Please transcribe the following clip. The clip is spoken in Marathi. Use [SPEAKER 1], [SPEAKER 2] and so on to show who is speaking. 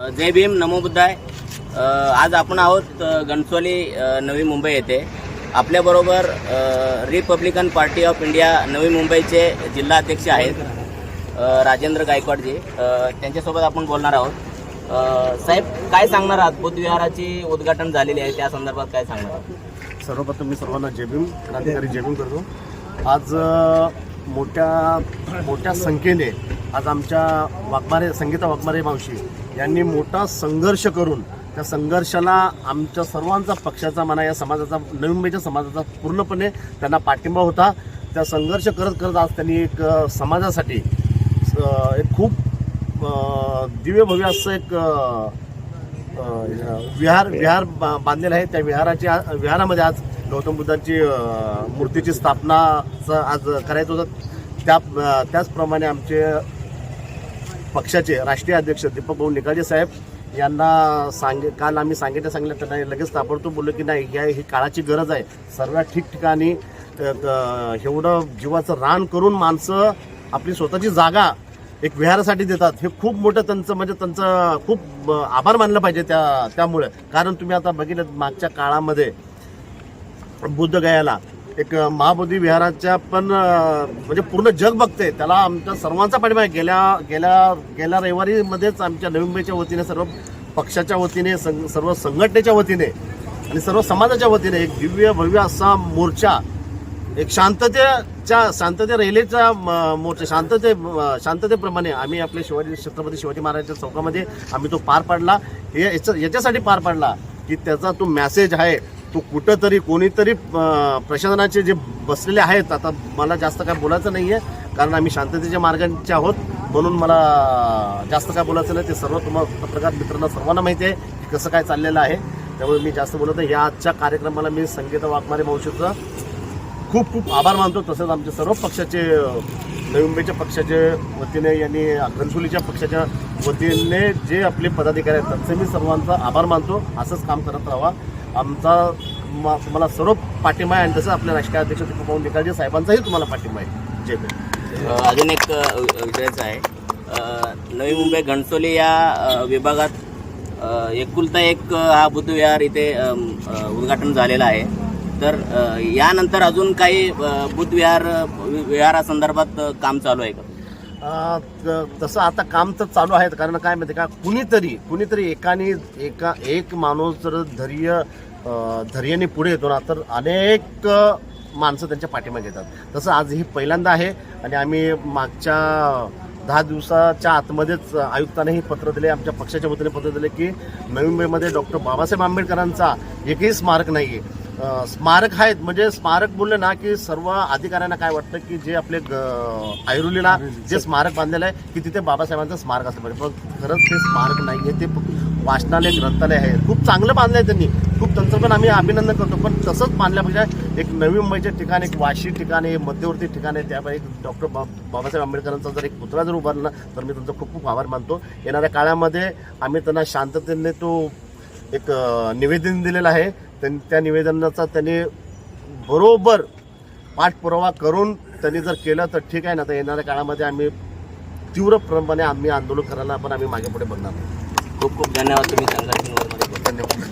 [SPEAKER 1] जय भीम नमो बुद्धाय. आज आपण आहोत अ, नवी मुंबई येथे. आपल्याबरोबर रिपब्लिकन पार्टी ऑफ इंडिया नवी मुंबईचे जिल्हा अध्यक्ष आहेत राजेंद्र गायकवाडजी. त्यांच्यासोबत आपण बोलणार आहोत. साहेब काय सांगणार आहात? बुद्धविहाराची उद्घाटन झालेली आहे त्या संदर्भात काय सांगणार आहात?
[SPEAKER 2] सर्वप्रथम मी सर्वांना जयभीम क्रांतिकारी जयभीम करतो. आज मोठ्या मोठ्या संख्येने आज आमच्या वाघमारे संगीता वाघमारे मावशी यांनी मोठा संघर्ष करून त्या संघर्षाला आमच्या सर्वांचा पक्षाचा म्हणा या समाजाचा नवी मुंबईच्या समाजाचा पूर्णपणे त्यांना पाठिंबा होता. त्या संघर्ष करत करत आज त्यांनी एक समाजासाठी एक खूप दिव्यभव्य दिव्य भव्य असं एक विहार विहार बा- आहे. त्या विहाराची विहारामध्ये आज गौतम बुद्धांची मूर्तीची स्थापनाचं आज करायचं होतं. त्या त्याचप्रमाणे आमचे पक्षाचे राष्ट्रीय अध्यक्ष दीपक भाऊ निकाळजे साहेब यांना सांगे काल आम्ही सांगितलं सांगितलं त्यांना लगेच ताबडतोब बोललो की नाही या ही काळाची गरज आहे. सर्व ठिकठिकाणी एवढं जीवाचं रान करून माणसं आपली स्वतःची जागा एक विहारासाठी देतात. हे खूप मोठं त्यांचं म्हणजे त्यांचं खूप आभार मानलं पाहिजे त्या त्यामुळे. कारण तुम्ही आता बघितलं मागच्या काळामध्ये बुद्धगयाला एक महाबोधी विहाराच्या पण म्हणजे पूर्ण जग बघते त्याला आमच्या सर्वांचा पाठिंबा आहे. गेल्या गेल्या गेल्या रविवारीमध्येच आमच्या नवी मुंबईच्या वतीने सर्व पक्षाच्या वतीने सं सर्व संघटनेच्या वतीने आणि सर्व समाजाच्या वतीने एक दिव्य भव्य असा मोर्चा एक शांततेच्या शांतते रेल्वेचा म- मोर्चा शांतते शांततेप्रमाणे आम्ही आपले शिवाजी छत्रपती शिवाजी महाराजांच्या चौकामध्ये आम्ही तो पार पाडला. हे याच्या- याच्यासाठी पार पाडला की त्याचा तो मॅसेज आहे. तो कुठंतरी कोणीतरी प्रशासनाचे जे बसलेले आहेत आता मला जास्त काय बोलायचं नाही आहे कारण आम्ही शांततेच्या मार्गांचे आहोत म्हणून मला जास्त काय बोलायचं नाही ते सर्व तुम्हाला पत्रकार मित्रांना सर्वांना माहिती आहे की कसं काय चाललेलं आहे. त्यामुळे मी जास्त बोलत या आजच्या कार्यक्रमाला मी संगीता वाघमारे मावशीचं खूप खूप आभार मानतो. तसंच आमचे सर्व पक्षाचे नवी मुंबईच्या पक्षाच्या वतीने यांनी घनसोलीच्या पक्षाच्या वतीने जे आपले पदाधिकारी आहेत त्यांचे मी सर्वांचा आभार मानतो. असंच काम करत राहा. आमचा तुम्हाला सर्व पाठिंबा आहे आणि तसंच आपले राष्ट्रीय अध्यक्ष दीपक भाऊ साहेबांचाही तुम्हाला पाठिंबा आहे. जय
[SPEAKER 1] अजून एक अ, विषयाचं आहे. नवी मुंबई घणसोली या विभागात एकुलता एक हा बुद्धविहार इथे उद्घाटन झालेलं आहे. तर यानंतर अजून काही बुद्धविहार विहारासंदर्भात काम चालू आहे का?
[SPEAKER 2] त- तसं आता काम तर चालू आहे. कारण काय माहिती का? कुणीतरी कुणीतरी एकाने एका एक माणूस जर धैर्य धैर्याने पुढे येतो ना तर अनेक माणसं त्यांच्या पाठीमागे येतात. तसं आज ही पहिल्यांदा आहे आणि आम्ही मागच्या दहा दिवसाच्या आतमध्येच आयुक्तांनी पत्र दिले आमच्या पक्षाच्या वतीने पत्र दिले की नवी मुंबईमध्ये डॉक्टर बाबासाहेब आंबेडकरांचा एकही स्मारक नाही आहे स्मारक आहेत. म्हणजे स्मारक बोलले ना की सर्व अधिकाऱ्यांना काय वाटतं की जे आपले ग- ऐरोलीला जे स्मारक बांधलेलं आहे की तिथे बाबासाहेबांचं स्मारक असलं पाहिजे. पण खरंच ते स्मारक नाही आहे ते वाचनालय ग्रंथालय आहे. खूप चांगलं बांधलं आहे त्यांनी. खूप त्यांचं पण आम्ही अभिनंदन करतो. पण तसंच बांधल्यापेक्षा एक नवी मुंबईच्या ठिकाण एक वाशी ठिकाणी मध्यवर्ती ठिकाणी त्यामुळे एक डॉक्टर बा बाबासाहेब आंबेडकरांचा जर एक पुतळा जर उभारला तर मी त्यांचा खूप खूप आभार मानतो. येणाऱ्या काळामध्ये आम्ही त्यांना शांततेने तो एक निवेदन दिलेलं आहे. त्यां- त्या निवेदनाचा त्यांनी बरोबर पाठपुरावा करून त्यांनी जर केलं तर ठीक आहे ना. तर येणाऱ्या काळामध्ये आम्ही तीव्रप्रमाणे आम्ही आंदोलन करायला पण आम्ही मागे पुढे बघणार नाही.
[SPEAKER 1] खूप खूप धन्यवाद तुम्ही
[SPEAKER 2] धन्यवाद.